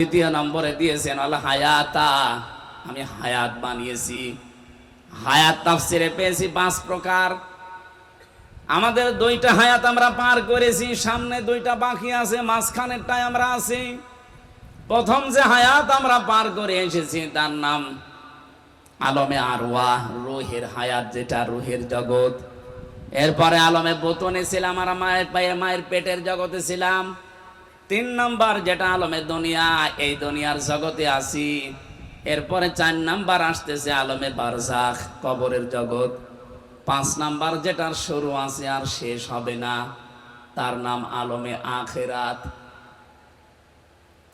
দ্বিতীয় নম্বরে দিয়েছেন, আল হায়াতা। আমি হায়াত বানিয়েছি। হায়াত তাফসিরে পেয়েছি পাঁচ প্রকার। আমাদের দুইটা হায়াত আমরা পার করেছি, সামনে দুইটা বাকি আছে মাঝখানেরটাই আমরা আছি। প্রথম যে হায়াত আমরা পার করে এসেছি, তার নাম আলমে আরওয়া, রুহের হায়াত যেটা রুহের জগৎ। এরপরে আলমে বোতনে ছিলাম, আর মায়ের পায়ে মায়ের পেটের জগতে ছিলাম। তিন নাম্বার যেটা আলমে দুনিয়া, এই দুনিয়ার জগতে আছি। এরপরে চার নাম্বার আসতেছে আলমে বারজাখ, কবরের জগৎ। পাঁচ নাম্বার যেটার শুরু আছে আর শেষ হবে না, তার নাম আলমে আখেরাত।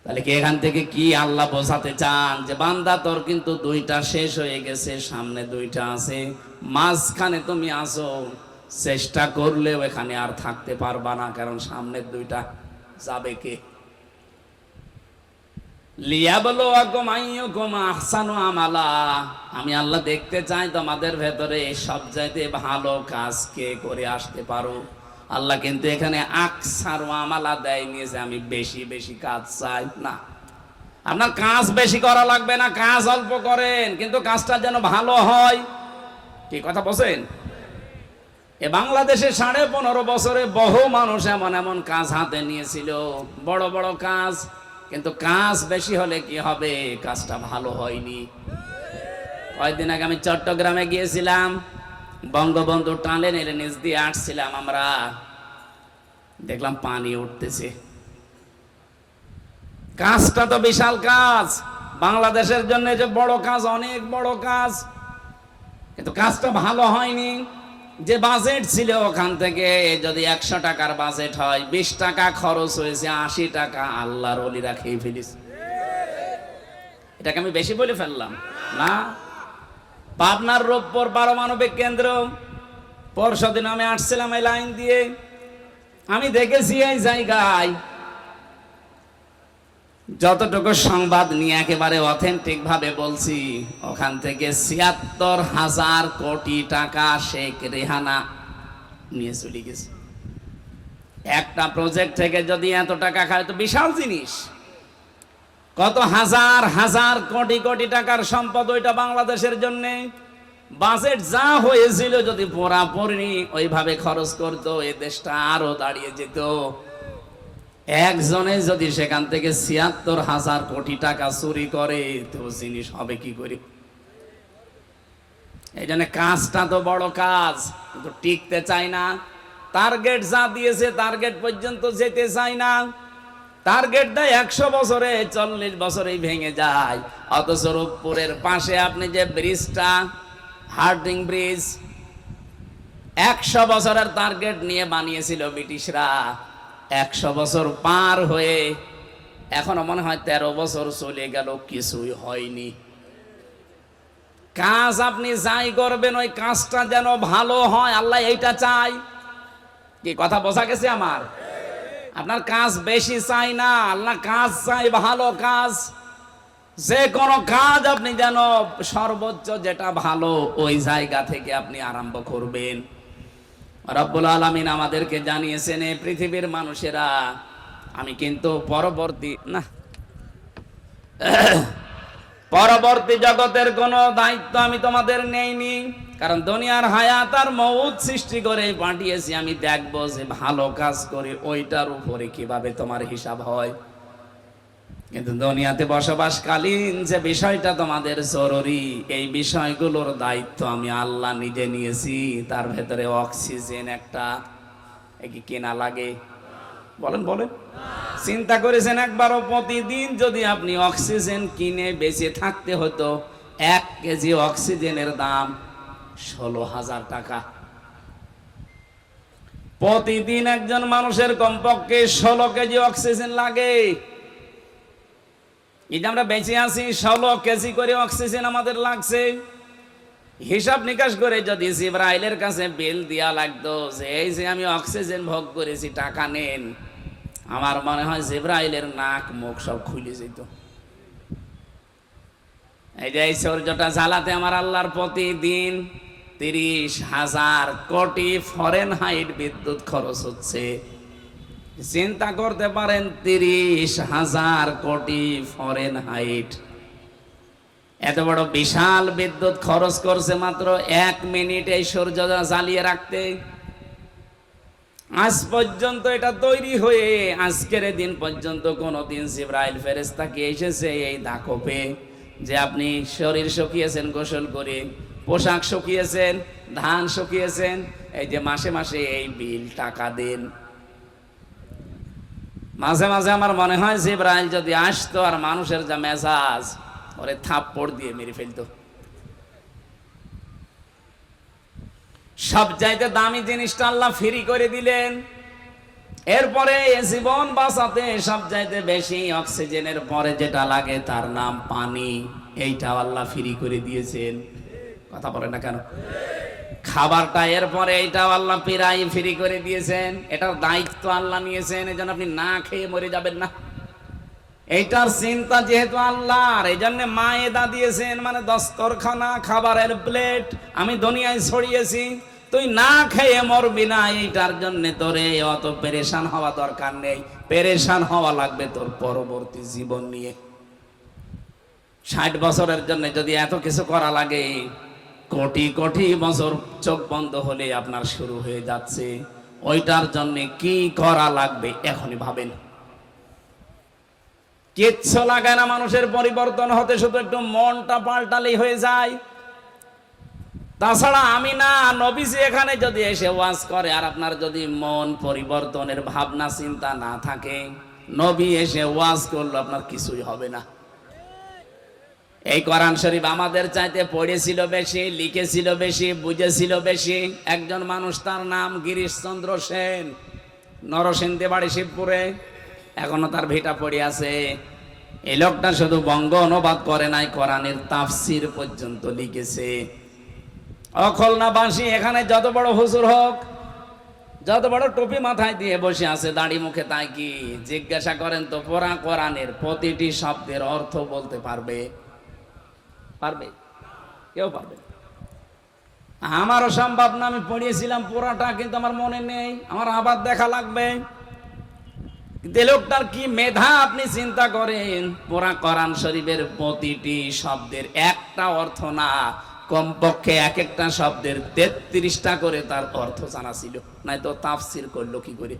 তাহলে কি এখান থেকে কি আল্লাহ বোঝাতে চান? যে বান্দা, তোর কিন্তু দুইটা শেষ হয়ে গেছে, সামনে দুইটা আছে। মাঝখানে তুমি আসো চেষ্টা করলেও এখানে আর থাকতে পারবা না, কারণ সামনের দুইটা যাবে কে? আগম আইয়কুম আহসানু আমালা। আমি আল্লাহ দেখতে চাই তোমাদের ভেতরে সব চাইতে ভালো কাজ কে করে আসতে পারো। আল্লাহ কিন্তু এখানে আকসার আমালা দেয়নি যে আমি বেশি বেশি কাজ চাই। না। আপনার কাজ বেশি করা লাগবে না, কাজ অল্প করেন, কিন্তু কাজটা যেন ভালো হয়। কি কথা বলছেন? এ বাংলাদেশে সাড়ে পনেরো বছরে বহু মানুষ এমন এমন কাজ হাতে নিয়েছিল। বড় বড় কাজ। কিন্তু কাজ বেশি হলে কি হবে? কাজটা ভালো হয়নি। কয়েকদিন আগে আমি চট্টগ্রামে গিয়েছিলাম। বঙ্গবন্ধু টালে নেলে নিচ দিয়ে আসছিলাম আমরা। দেখলাম পানি উঠতেছে। কাজটা তো বিশাল কাজ। বাংলাদেশের জন্য যে বড় কাজ, অনেক বড় কাজ। কিন্তু কাজটা ভালো হয়নি। যে বাজেট ছিল ওখান থেকে যদি একশো টাকার বাজেট হয়, বিশ টাকা খরচ হয়েছে, আশি টাকা, আল্লাহর অলিরা খেয়ে ফেলিস। এটাকে আমি বেশি বলে ফেললাম, না? পাবনার রোবপুর পারমাণবিক কেন্দ্র, পরশু দিন আমি আসছিলাম এই লাইন দিয়ে। আমি দেখেছি এই জায়গায় যতটুকু সংবাদ নিয়ে একেবারে অথেন্টিক ভাবে বলছি, ওখান থেকে ছিয়াত্তর হাজার কোটি টাকা শেখ রেহানা নিয়ে চলে গেছে। একটা প্রজেক্ট থেকে যদি এত টাকা খায়, তো বিশাল জিনিস। কত হাজার হাজার কোটি কোটি টাকার সম্পদ ওইটা বাংলাদেশের জন্য। বাজেট যা হয়েছিল যদি পুরাপুরি ওইভাবে খরচ করতো, এ দেশটা আরও দাঁড়িয়ে যেত। একজনে যদি সেখান থেকে ছিয়াত্তর হাজার কোটি টাকা চুরি করে, তো জিনিস হবে কি করে? এই জন্য কাজটা তো বড় কাজ, কিন্তু টিকতে চায় না। টার্গেট যা দিয়েছে, টার্গেট পর্যন্ত যেতে চায় না। টার্গেটটা একশো বছরে, চল্লিশ বছরেই ভেঙে যায়। অথচ রূপপুরের পাশে আপনি যে ব্রিজটা, হার্ডিং ব্রিজ, একশো বছরের টার্গেট নিয়ে বানিয়েছিল ব্রিটিশরা। একশো বছর পার হয়ে এখনও মনে হয় তেরো বছর চলে গেল, কিছুই হয়নি। কাজ আপনি যাই করবেন, ওই কাজটা যেন ভালো হয়, আল্লাহ এইটা চাই কি কথা বোঝা গেছে আমার? আপনার কাজ বেশি চাই না, আল্লাহ কাজ চাই, ভালো কাজ। যে কোনো কাজ আপনি যেন সর্বোচ্চ যেটা ভালো, ওই জায়গা থেকে আপনি আরম্ভ করবেন। রব্বুল আলমিন আমাদেরকে জানিয়েছেন এই পৃথিবীর মানুষেরা, আমি কিন্তু পরবর্তী না। পরবর্তী জগতের কোনো দায়িত্ব আমি তোমাদের নেইনি, কারণ দুনিয়ার হায়াত আর মৌত সৃষ্টি করে পাঠিয়েছি। আমি দেখব যে ভালো কাজ করে, ওইটার উপরে কীভাবে তোমার হিসাব হয়। কিন্তু দুনিয়াতে বসবাসকালীন যে বিষয়টা তোমাদের জরুরি, এই বিষয়গুলোর দায়িত্ব আমি আল্লাহ নিজে নিয়েছি। তার ভেতরে অক্সিজেন একটা। কি কেনা লাগে? বলেন বলেন। চিন্তা করেছেন একবারও প্রতিদিন যদি আপনি অক্সিজেন কিনে বেঁচে থাকতে হতো, এক কেজি অক্সিজেনের দাম ষোলো হাজার টাকা। প্রতিদিন একজন মানুষের কমপক্ষে ষোলো কেজি অক্সিজেন লাগে। যে আমরা বেঁচে আছি ষোলো কেজি করে অক্সিজেন আমাদের লাগছে। হিসাব নিকাশ করে যদি জিব্রাইলের কাছে বিল দেওয়া লাগতো, যে এই যে আমি অক্সিজেন ভোগ করেছি, টাকা নেন, আমার মনে হয় জিব্রাইলের নাক, মুখ সব খুলে যেত। এই যে এই সূর্যটা জ্বালাতে আমার আল্লাহর প্রতিদিন তিরিশ হাজার কোটি ফরেন হাইট বিদ্যুৎ খরচ হচ্ছে। চিন্তা করতে পারেন তিরিশ হাজার কোটি ফরেন হাইট এত বড় বিশাল বিদ্যুৎ খরচ করছে মাত্র এক মিনিট এই সূর্য জ্বালিয়ে রাখতে। আজ পর্যন্ত এটা তৈরি হয়ে আজকের দিন পর্যন্ত কোনো দিন জিব্রাইল ফেরেস্তা কি এসেছে? এই দাকপে যে আপনি শরীর শুকিয়েছেন, গোসল করে পোশাক শুকিয়েছেন, ধান শুকিয়েছেন, এই যে মাসে মাসে এই বিল টাকা দেন। মাঝে মাঝে আমার মনে হয় জিব্রাইল যদি আসতো আর মানুষের যা মেজাজ, ওরে থাপ্পড় দিয়ে মেরে ফেলতো। সব চাইতে দামি জিনিসটা আল্লাহ ফ্রি করে দিলেন। এরপরে জীবন বাঁচাতে সব চাইতে বেশি অক্সিজেনের পরে যেটা লাগে তার নাম পানি, এইটাও আল্লাহ ফ্রি করে দিয়েছেন। কথা বলে না কেন? খাবারটা এরপরে এইটাও আল্লাহ পিরাই ফ্রি করে দিয়েছেন। এটার দায়িত্ব আল্লাহ নিয়েছেন, এই আপনি না খেয়ে মরে যাবেন না। এইটার চিন্তা যেহেতু আল্লাহর, এই জন্য মায়েদা দিয়েছেন মানে দস্তরখানা, খাবারের প্লেট, আমি দুনিয়ায় ছড়িয়েছি, তুই না খেয়ে মরবি না, এইটার জন্য তোরে অত পেরেশান হওয়া দরকার নেই। পেরেশান হওয়া লাগবে তোর পরবর্তী জীবন নিয়ে। ষাট বছরের জন্য যদি এত কিছু করা লাগে কোটি কোটি বছর চোখ বন্ধ হলে আপনার শুরু হয়ে যাচ্ছে। ওইটার জন্য কি করা লাগবে এখনই ভাবেন। কিচ্ছু লাগে না মানুষের পরিবর্তন হতে, শুধু একটু মনটা পাল্টালেই হয়ে যায়। তাছাড়া আমি না, নবীজি এখানে যদি এসে ওয়াজ করে আর আপনার যদি মন পরিবর্তনের ভাবনা, চিন্তা না থাকে, নবী এসে ওয়াজ করল, আপনার কিছুই হবে না। এই কোরআন শরীফ আমাদের চাইতে পড়েছিল বেশি, লিখেছিল বেশি, বুঝেছিল বেশি। একজন মানুষ তার নাম গিরিশচন্দ্র সেন, নরসিংদে বাড়ি শিবপুরে। এখনও তার ভিটা পড়ে আছে। এই লোকটা শুধু বঙ্গ অনুবাদ করে নাই, কোরআনের তাফসির পর্যন্ত লিখেছে। অখলনাবাসী এখানে যত বড় হুজুর হোক, যত বড় টুপি মাথায় দিয়ে বসে আছে, দাড়ি মুখে তাই কি? জিজ্ঞাসা করেন তো, পোড়া কোরআনের প্রতিটি শব্দের অর্থ বলতে পারবে? পারবে? কেউ পারবে। আমারও সম্ভব না, আমি পড়িয়েছিলাম পুরাটা, কিন্তু আমার মনে নেই। আমার আবার দেখা লাগবে। লোকটার কি মেধা, আপনি চিন্তা করেন। পুরা কোরআন শরীফের প্রতিটি শব্দের একটা অর্থ না। কমপক্ষে এক একটা শব্দের তেত্রিশটা করে তার অর্থ জানা ছিল। নাই তো তাফসির করল কি করে?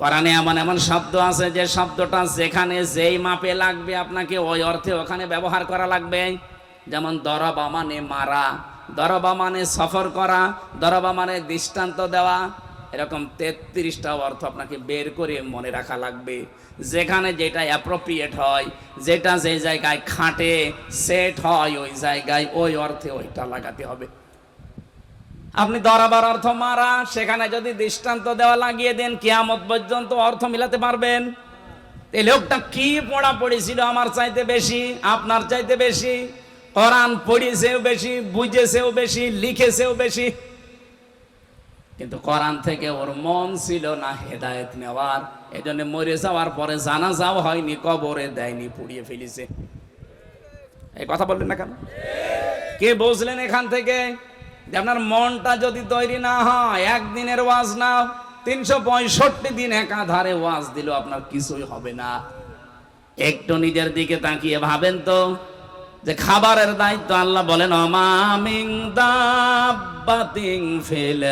কোরআনে এমন এমন শব্দ আছে, যে শব্দটা যেখানে যেই মাপে লাগবে আপনাকে, ওই অর্থে ওখানে ব্যবহার করা লাগবে। যেমন, দরবা মানে মারা, দরবা মানে সফর করা, দরবা মানে দৃষ্টান্ত দেওয়া। এরকম তেত্রিশটা অর্থ আপনাকে বের করে মনে রাখা লাগবে। যেখানে যেটা অ্যাপ্রোপ্রিয়েট হয়, যেটা যে জায়গায় খাটে সেট হয়, ওই জায়গায় ওই অর্থে ওইটা লাগাতে হবে। আপনি দরাবার অর্থ মারা, সেখানে যদি দৃষ্টান্ত দেওয়া লাগিয়ে দেন, কিয়ামত পর্যন্ত অর্থ মিলাতে পারবেন। এই লোকটা কি পড়া পড়েছিল আমার চাইতে বেশি, আপনার চাইতে বেশি, কোরআন পড়িয়েছেও বেশি, বুঝেছেও বেশি, লিখেছেও বেশি। কিন্তু কোরআন থেকে ওর মন ছিল না হেদায়েত নেওয়ার এই জন্য মরে যাওয়ার পরে জানা যাও হয়নি, কবরে দেয়নি, পুড়িয়ে ফেলিছে। এই কথা বললেন না কেন? কে বুঝলেন এখান থেকে? যে আপনার মনটা যদি তৈরি না হয় একদিনের ওয়াজ না, তিনশো পঁয়ষট্টি দিন একাধারে ওয়াজ দিল আপনার কিছুই হবে না। একটু নিজের দিকে তাকিয়ে ভাবেন তো, যে খাবারের দায়িত্ব আল্লাহ বলেন অমামিং দাব্বাতিং ফিল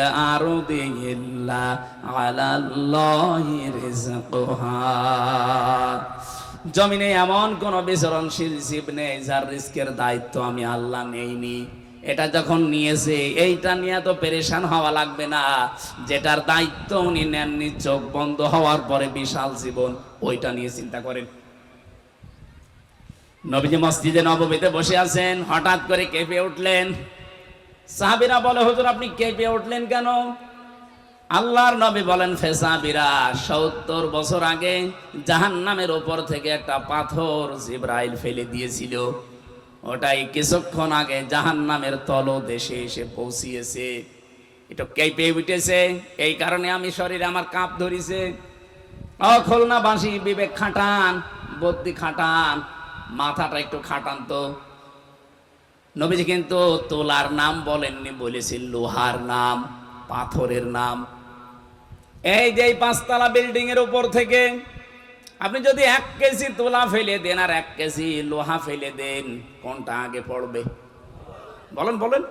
রিজকুহা জমিনে এমন কোন বিচরণশীল জীব নেই যার রিস্কের দায়িত্ব আমি আল্লাহ নেইনি। এটা যখন নিয়েছে, এইটা নিয়ে তো পেরেশান হওয়া লাগবে না। যেটার দায়িত্ব উনি নেননি চোখ বন্ধ হওয়ার পরে বিশাল জীবন, ওইটা নিয়ে চিন্তা করেন। নবীজি মসজিদে নবমীতে বসে আছেন, হঠাৎ করে কেঁপে উঠলেন। সাহাবিরা বলে, হুজুর, আপনি কেঁপে উঠলেন কেন? আল্লাহর নবী বলেন, ফেসাবিরা, সত্তর বছর আগে জাহান্নামের ওপর থেকে একটা পাথর জিব্রাইল ফেলে দিয়েছিল। ওটাই কিছুক্ষণ আগে জাহান্নামের তল দেশে এসে পৌঁছিয়েছে। এটা কেঁপে উঠেছে? এই কারণে আমি শরীরে আমার কাঁপ ধরিছে। অখলনা বাসি বিবেক খাটান, বুদ্ধি খাটান, মাথাটা একটু খাটান তো। নবীজি কিন্তু তোলার নাম বলেননি বলেছেন লোহার নাম, পাথরের নাম। এই যে পাঁচতলা বিল্ডিং এর উপর থেকে আপনি যদি এক কেজি তোলা ফেলে দেন আর এক কেজি লোহা ফেলে দেন, কোনটা আগে পড়বে? বলেন বলেন।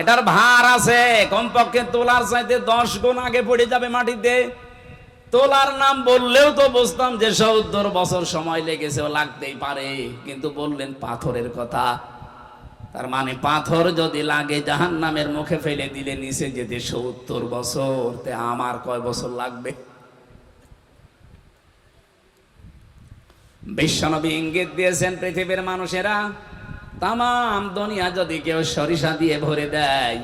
এটার ভার আছে, কমপক্ষে তোলার চাইতে দশ গুণ আগে পড়ে যাবে মাটিতে। তোলার নাম বললেও তো বুঝতাম যে সত্তর বছর সময় লেগেছে লাগতেই পারে, কিন্তু বললেন পাথরের কথা। তার মানে পাথর যদি লাগে জাহান নামের মুখে ফেলে দিলে নিচে যেতে সত্তর বছর। তে আমার কয় বছর লাগবে? বিশ্বনবী ইঙ্গিত দিয়েছেন পৃথিবীর মানুষেরা তাম দুনিয়া যদি কেউ সরিষা দিয়ে ভরে দেয়,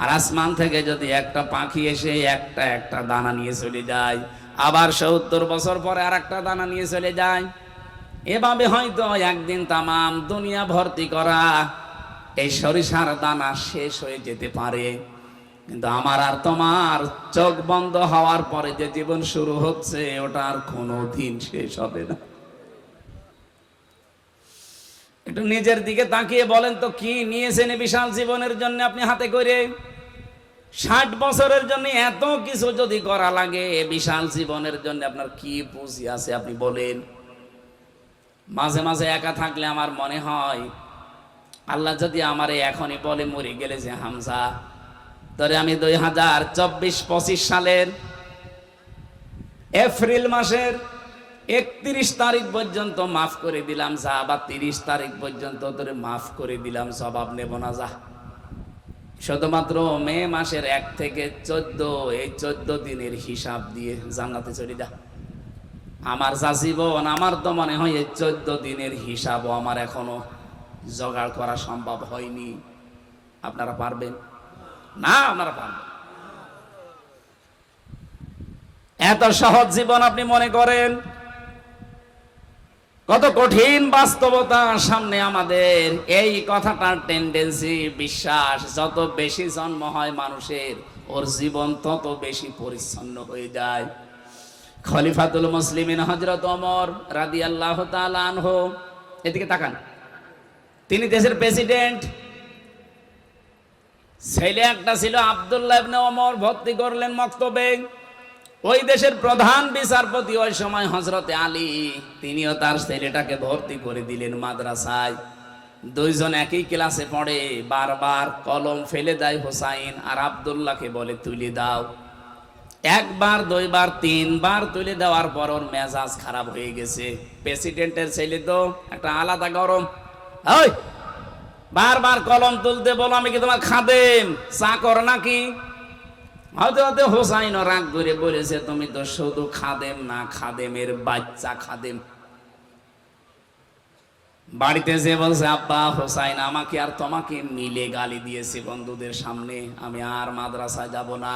আর আসমান থেকে যদি একটা পাখি এসে একটা একটা দানা নিয়ে চলে যায়, আবার সত্তর বছর পরে আর একটা দানা নিয়ে চলে যায়, এভাবে হয়তো একদিন তামাম দুনিয়া ভর্তি করা এই সরিষার দানা শেষ হয়ে যেতে পারে। কিন্তু আমার আর তোমার চোখ বন্ধ হওয়ার পরে যে জীবন শুরু হচ্ছে ওটা আর কোনো দিন শেষ হবে না। একটু নিজের দিকে তাকিয়ে বলেন তো, কি নিয়েছেন বিশাল জীবনের জন্য আপনি হাতে করে? ষাট বছরের জন্য এত কিছু যদি করা লাগে বিশাল জীবনের জন্য আপনার কি পুঁজি আছে আপনি বলেন। মাঝে মাঝে একা থাকলে আমার মনে হয়, আল্লাহ যদি আমারে এখনই বলে মরে গেলে যে হামজা, ধরে আমি দুই হাজার চব্বিশ পঁচিশ সালের এপ্রিল মাসের একত্রিশ তারিখ পর্যন্ত মাফ করে দিলাম, যা বা তিরিশ তারিখ পর্যন্ত তোরে মাফ করে দিলাম, জবাব নেব না, যা। শুধুমাত্র মে মাসের এক থেকে চোদ্দ, এই চোদ্দ দিনের হিসাব দিয়ে জান্নাতে চলে যা। আমার যা জীবন, আমার তো মনে হয় এই চোদ্দ দিনের হিসাবও আমার এখনও জোগাড় করা সম্ভব হয়নি। আপনারা পারবেন? না, আপনারা পারবেন এত সহজ জীবন আপনি মনে করেন? কত কঠিন বাস্তবতার সামনে আমাদের। এই কথাটার টেন্ডেন্সি বিশ্বাস, যত বেশি জন্ম হয় মানুষের, ওর জীবন তত বেশি পরিচ্ছন্ন হয়ে যায়। খলিফাতুল মুসলিমিন হজরত ওমর রাদি আল্লাহ আনহ, এদিকে তাকান। তিনি দেশের প্রেসিডেন্ট ছেলে একটা ছিল আবদুল্লাহ ইবনে ওমর, ভর্তি করলেন মক্তবে। ওই দেশের প্রধান বিচারপতি ওই সময় হজরতে আলী, তিনিও তার ছেলেটাকে ভর্তি করে দিলেন মাদ্রাসায়। দুইজন একই ক্লাসে পড়ে, বারবার কলম ফেলে দেয় হোসাইন আর আবদুল্লাহকে বলে, তুলে দাও। একবার, দুইবার, তিনবার তুলে দেওয়ার পর ওর মেজাজ খারাপ হয়ে গেছে। প্রেসিডেন্টের ছেলে তো একটা আলাদা গরম। বারবার কলম তুলতে বলো আমি কি তোমার খাদেম, চাকর নাকি? হয়তো হোসাইন রাগ করে বলেছে, তুমি তো শুধু খাদেম না, খাদেমের বাচ্চা খাদেম। বাড়িতে যে বলছে, আব্বা হোসাইন, আমাকে আর তোমাকে মিলে গালি দিয়েছে বন্ধুদের সামনে, আমি আর মাদ্রাসায় যাব না।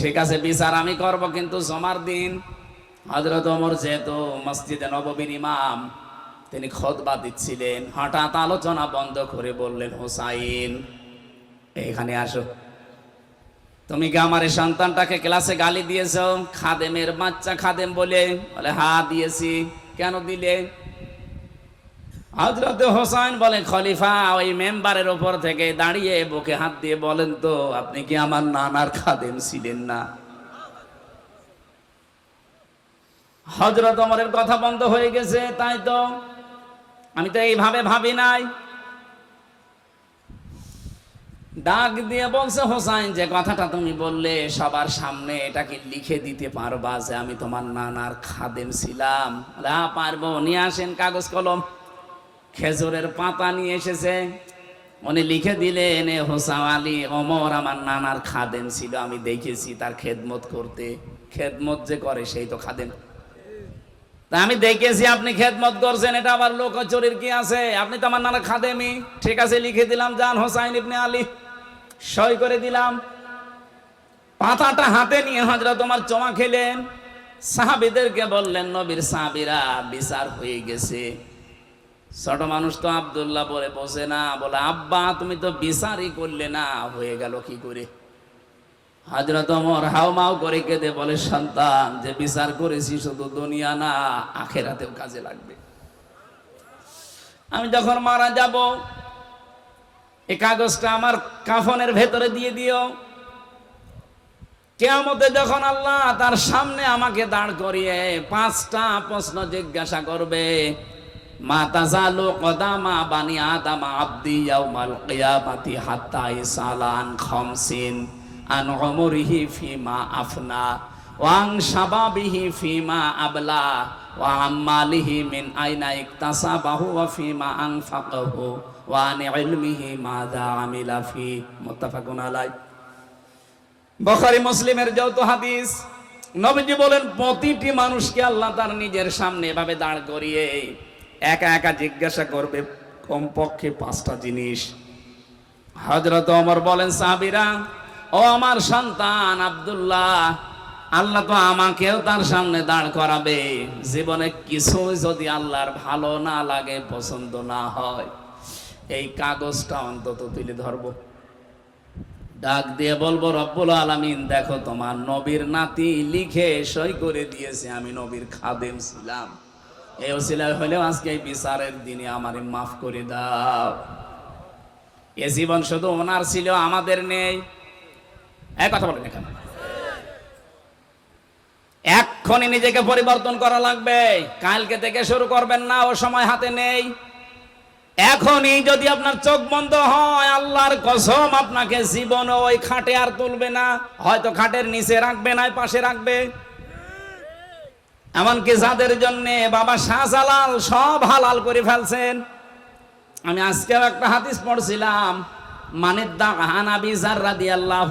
ঠিক আছে, বিচার আমি করব কিন্তু জমার দিন। হজরত ওমর যেহেতু মসজিদে নববীর ইমাম, তিনি খোদবা দিচ্ছিলেন। হঠাৎ আলোচনা বন্ধ করে বললেন, হোসাইন, এখানে আসো। তুমি কি আমার সন্তানটাকে ক্লাসে গালি দিয়েছ? খাদেমের বাচ্চা খাদেম বলে। বলে, হা, দিয়েছি। কেন দিলে? হজরত হোসাইন বলে, খলিফা, ওই মেম্বারের ওপর থেকে দাঁড়িয়ে বুকে হাত দিয়ে বলেন তো, আপনি কি আমার নানার খাদেম ছিলেন না? হজরত অমরের কথা বন্ধ হয়ে গেছে, তাই তো। আমি তো এইভাবে ভাবি নাই। ডাক দিয়ে বলছে হোসাইন, যে কথাটা তুমি বললে, সবার সামনে এটাকে লিখে দিতে পারবা যে আমি তোমার নানার খাদেম ছিলাম। পারব, নিয়ে আসেন কাগজ কলম। খেজুরের পাতা নিয়ে এসেছে। উনি লিখে দিলেন, এ হোসা আলী অমর আমার নানার খাদেম ছিল, আমি দেখেছি তার খেদমত করতে। খেদমত যে করে সেই তো খাদেম। তা আমি দেখেছি আপনি খেদমত করছেন, এটা আবার লোকচুরির কি আছে? আপনি তো আমার নানা খাদেমি ঠিক আছে, লিখে দিলাম জান হোসাইন ইবনে আলী। সই করে দিলাম। পাতাটা হাতে নিয়ে হাজরা তোমার চমা খেলেন। সাহাবিদেরকে বললেন, নবীর সাহাবিরা বিচার হয়ে গেছে। ছোট মানুষ তো আবদুল্লাহ বলে বসে না। বলে, আব্বা, তুমি তো বিচারই করলে না। হয়ে গেল কি করে? হাজরত ওমর হাও মাও করে কেঁদে বলে, সন্তান, যে বিচার করেছি শুধু দুনিয়া না, আখেরাতেও কাজে লাগবে। আমি যখন মারা যাব এই কাগজটা আমার কাফনের ভেতরে দিয়ে দিও। কেয়ামতে যখন আল্লাহ তার সামনে আমাকে দাঁড় করিয়ে পাঁচটা প্রশ্ন জিজ্ঞাসা করবে, মা তাজালু কদামা বানি আদামা আব্দি কিয়ামাতি আন উমরিহি ফিমা আফনা ওয়াং শাবাবিহি ফিমা আবলা ওয়া আম্মালিহি মিন আইনা ইকতাসাবাহু ওয়া ফিমা আনফাকাহু। ওয়া আন ইলমিহি মাযা আমিলা ফি, মুত্তাফাকুন আলাইহি। বখারি, মুসলিমের যৌথ হাদিস। নবীজি বলেন, প্রতিটি মানুষকে আল্লাহ তার নিজের সামনে এভাবে দাঁড় করিয়ে একা একা জিজ্ঞাসা করবে, কমপক্ষে পাঁচটা জিনিস। হজরত ওমর বলেন, সাহাবিরা, ও আমার সন্তান আব্দুল্লাহ, আল্লাহ তো আমাকেও তার সামনে দাঁড় করাবে। জীবনে কিছু যদি আল্লাহর ভালো না লাগে, পছন্দ না হয়। এই কাগজটা অন্তত তুলে ধরবো। ডাক দিয়ে বলব, রব্বুল আলামিন, দেখো তোমার নবীর নাতি লিখে সই করে দিয়েছে, আমি নবীর খাদেম ছিলাম। এই ওসিলা হলেও আজকে এই বিচারের দিনে আমারে মাফ করে দাও। এ জীবন শুধু ওনার ছিল, আমাদের নেই। এক কথা বলেন এখানে। এক্ষুনি নিজেকে পরিবর্তন করা লাগবে। কালকে থেকে শুরু করবেন না, ও সময় হাতে নেই। এখনই যদি আপনার চোখ বন্ধ হয়, আল্লাহর কসম আপনাকে জীবন ওই খাটে আর তুলবে না। হয়তো খাটের নিচে রাখবে না পাশে রাখবে। এমনকি যাদের জন্য বাবা শাহজালাল সব হালাল করে ফেলছেন। আমি আজকেও একটা হাদিস পড়ছিলাম। মানের দা আল্লাহ